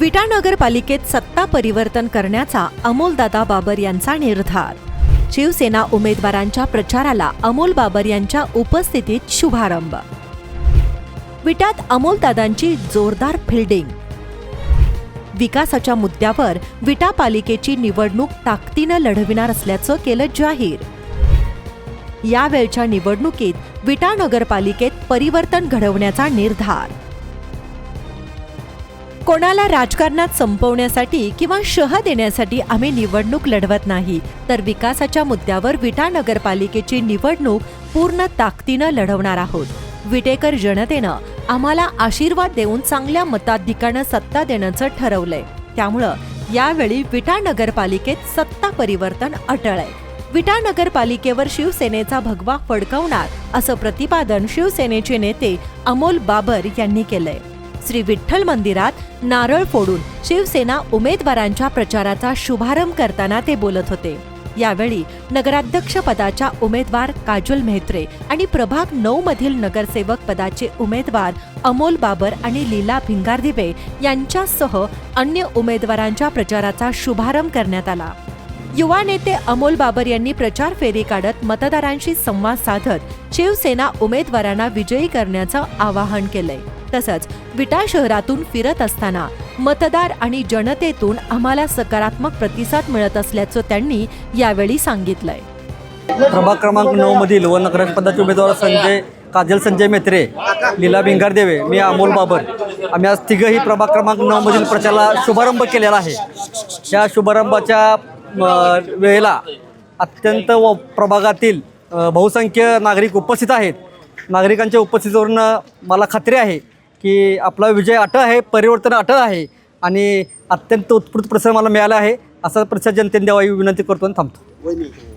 विटा नगरपालिकेत सत्ता परिवर्तन करण्याचा अमोलदादा बाबर यांचा निर्धार. शिवसेना उमेदवारांच्या प्रचाराला अमोल बाबर यांच्या उपस्थितीत शुभारंभ. विटात अमोलदादांची जोरदार फिल्डिंग. विकासाच्या मुद्द्यावर विटा पालिकेची निवडणूक ताकदीनं लढविणार असल्याचं केलं जाहीर. यावेळच्या निवडणुकीत विटा नगरपालिकेत परिवर्तन घडवण्याचा निर्धार. कोणाला राजकारणात संपवण्यासाठी किंवा शह देण्यासाठी आम्ही निवडणूक लढवत नाही तर विकासाच्या मुद्द्यावर विटा नगरपालिकेची निवडणूक पूर्ण ताकदीनं लढवणार आहोत. विटेकर जनतेनं आम्हाला आशीर्वाद देऊन चांगल्या मताधिकानं सत्ता देण्याचं ठरवलंय. त्यामुळं यावेळी विटा नगरपालिकेत सत्ता परिवर्तन अटळ आहे. विटा नगरपालिकेवर शिवसेनेचा भगवा फडकवणार असं प्रतिपादन शिवसेनेचे नेते अमोल बाबर यांनी केलंय. श्री विठ्ठल मंदिरात नारळ फोडून शिवसेना उमेदवारांच्या प्रचाराचा शुभारंभ करताना ते बोलत होते. यावेळी नगराध्यक्ष पदाच्या उमेदवार काजल मेहत्रे आणि प्रभाग नऊ मधील नगरसेवक पदाचे उमेदवार अमोल बाबर आणि लीला भिंगारदिवे यांच्यासह अन्य उमेदवारांच्या प्रचाराचा शुभारंभ करण्यात आला. युवा नेते अमोल बाबर यांनी प्रचार फेरी काढत मतदारांशी संवाद साधत शिवसेना उमेदवारांना विजयी करण्याचं आवाहन केलंय. तसंच विटा शहरातून फिरत असताना मतदार आणि जनतेतून आम्हाला सकारात्मक प्रतिसाद मिळत असल्याचं त्यांनी यावेळी सांगितलंय. प्रभाग क्रमांक नऊ मधील व नगरपदाचे उमेदवार संजय काजल संजय मेत्रे लीला भिंगारदेवे मी अमोल बाबर. आम्ही आज तिघंही प्रभाग क्रमांक नऊ मधील प्रचाराला शुभारंभ केलेला आहे. या शुभारंभाच्या वेळेला अत्यंत व प्रभागातील बहुसंख्य नागरिक उपस्थित आहेत. नागरिकांच्या उपस्थितीवरून मला खात्री आहे की आपला विजय अटळ आहे परिवर्तन अटळ आहे आणि अत्यंत उत्स्फूर्त प्रसार मला मिळाला आहे. असा प्रसाद जनतेने द्यावा ही विनंती करतो आणि थांबतो.